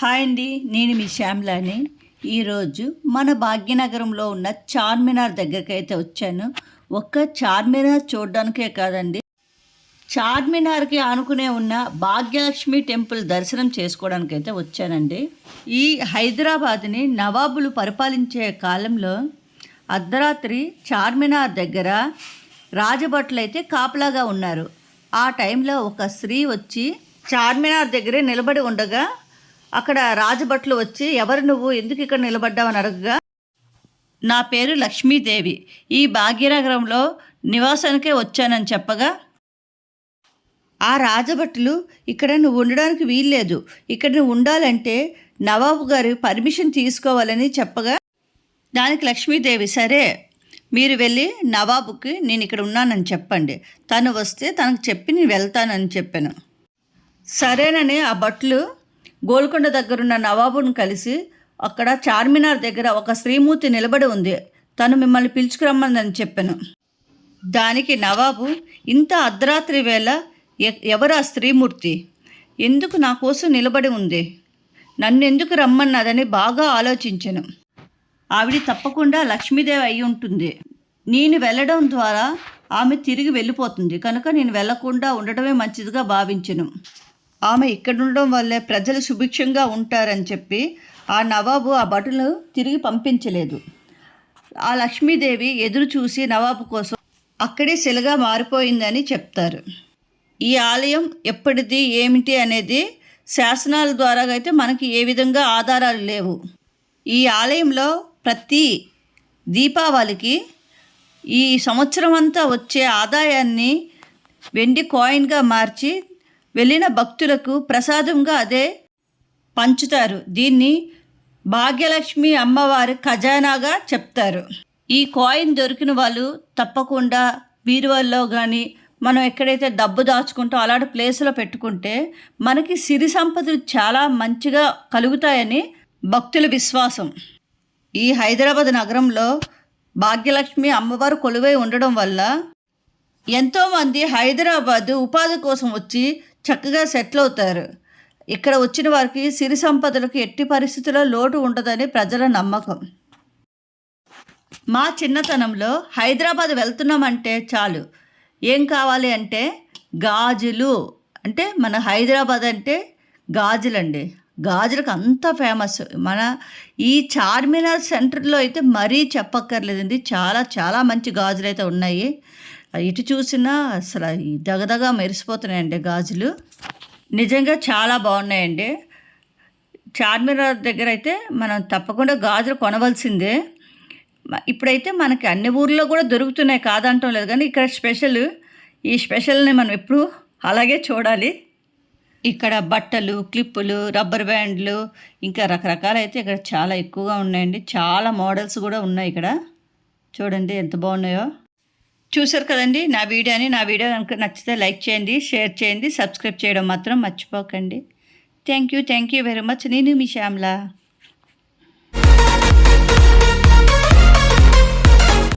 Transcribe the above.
Hi అండి నేను మీ శ్యామ్లాని. ఈరోజు మన భాగ్యనగరంలో ఉన్న చార్మినార్ దగ్గరికి అయితే వచ్చాను. ఒక్క చార్మినార్ చూడడానికే కాదండి చార్మినార్కి ఆనుకునే ఉన్న భాగ్యలక్ష్మి టెంపుల్ దర్శనం చేసుకోవడానికి అయితే వచ్చానండి. ఈ హైదరాబాద్ని నవాబులు పరిపాలించే కాలంలో అర్ధరాత్రి చార్మినార్ దగ్గర రాజభట్లు అయితే కాపలాగా ఉన్నారు. ఆ టైంలో ఒక స్త్రీ వచ్చి చార్మినార్ దగ్గరే నిలబడి ఉండగా అక్కడ రాజభట్లు వచ్చి ఎవరు నువ్వు? ఎందుకు ఇక్కడ నిలబడ్డావని అడగగా నా పేరు లక్ష్మీదేవి. ఈ భాగ్యనగరంలో నివాసానికే వచ్చానని చెప్పగా ఆ రాజభట్లు ఇక్కడ నువ్వు ఉండడానికి వీల్లేదు. ఇక్కడ నువ్వు ఉండాలంటే నవాబు గారు పర్మిషన్ తీసుకోవాలని చెప్పగా దానికి లక్ష్మీదేవి సరే మీరు వెళ్ళి నవాబుకి నేను ఇక్కడ ఉన్నానని చెప్పండి. తను వస్తే తనకు చెప్పి నేను వెళ్తానని చెప్పాను. సరేనని ఆ భట్లు గోల్కొండ దగ్గరున్న నవాబుని కలిసి అక్కడ చార్మినార్ దగ్గర ఒక శ్రీమూర్తి నిలబడి ఉంది. తను మిమ్మల్ని పిలుచుకురమ్మని చెప్పాను. దానికి నవాబు ఇంత అర్ధరాత్రి వేళ ఎ- ఎవరు ఆ స్త్రీమూర్తి? ఎందుకు నా కోసం నిలబడి ఉంది? నన్ను ఎందుకు రమ్మన్నదని బాగా ఆలోచించను. ఆవిడ తప్పకుండా లక్ష్మీదేవి అయి ఉంటుంది. నేను వెళ్ళడం ద్వారా ఆమె తిరిగి వెళ్ళిపోతుంది. కనుక నేను వెళ్ళకుండా ఉండడమే మంచిదిగా భావించను. ఆమె ఇక్కడుండడం వల్లే ప్రజలు సుభిక్షంగా ఉంటారని చెప్పి ఆ నవాబు ఆ భటులు తిరిగి పంపించలేదు. ఆ లక్ష్మీదేవి ఎదురు చూసి నవాబు కోసం అక్కడే శిలగా మారిపోయిందని చెప్తారు. ఈ ఆలయం ఎప్పటిది ఏమిటి అనేది శాసనాల ద్వారా అయితే మనకి ఏ విధంగా ఆధారాలు లేవు. ఈ ఆలయంలో ప్రతి దీపావళికి ఈ సంవత్సరం అంతా వచ్చే ఆదాయాన్ని వెండి కాయిన్గా మార్చి వెళ్ళిన భక్తులకు ప్రసాదంగా అదే పంచుతారు. దీన్ని భాగ్యలక్ష్మి అమ్మవారి ఖజానాగా చెప్తారు. ఈ కాయిన్ దొరికిన వాళ్ళు తప్పకుండా బీరువాల్లో కానీ మనం ఎక్కడైతే డబ్బు దాచుకుంటాం అలాంటి ప్లేస్లో పెట్టుకుంటే మనకి సిరి సంపదలు చాలా మంచిగా కలుగుతాయని భక్తుల విశ్వాసం. ఈ హైదరాబాద్ నగరంలో భాగ్యలక్ష్మి అమ్మవారు కొలువై ఉండడం వల్ల ఎంతోమంది హైదరాబాద్ ఉపాధి కోసం వచ్చి చక్కగా సెటిల్ అవుతారు. ఇక్కడ వచ్చిన వారికి సిరి సంపదలకు ఎట్టి పరిస్థితుల్లో లోటు ఉండదని ప్రజల నమ్మకం. మా చిన్నతనంలో హైదరాబాద్ వెళ్తున్నామంటే చాలు. ఏం కావాలి అంటే గాజులు. అంటే మన హైదరాబాద్ అంటే గాజులండి. గాజులకు అంత ఫేమస్. మన ఈ చార్మినార్ సెంటర్లో అయితే మరీ చెప్పక్కర్లేదండి. చాలా చాలా మంచి గాజులు అయితే ఉన్నాయి. ఇటు చూసినా అసలు ఈ దగదగా మెరిసిపోతున్నాయండి గాజులు. నిజంగా చాలా బాగున్నాయండి. చార్మినార్ దగ్గర అయితే మనం తప్పకుండా గాజులు కొనవలసిందే. ఇప్పుడైతే మనకి అన్ని ఊర్లో కూడా దొరుకుతున్నాయి కాదంటం లేదు కానీ ఇక్కడ స్పెషల్ ఈ స్పెషల్ని మనం ఎప్పుడు అలాగే చూడాలి. ఇక్కడ బట్టలు క్లిప్పులు రబ్బర్ బ్యాండ్లు ఇంకా రకరకాలైతే అయితే ఇక్కడ చాలా ఎక్కువగా ఉన్నాయండి. చాలా మోడల్స్ కూడా ఉన్నాయి ఇక్కడ. చూడండి ఎంత బాగున్నాయో. చూసారు కదండి నా వీడియోని నా వీడియో కనుక నచ్చితే లైక్ చేయండి షేర్ చేయండి సబ్స్క్రైబ్ చేయడం మాత్రం మర్చిపోకండి. Thank you thank you very much. నేను మీ శ్యామ్లా.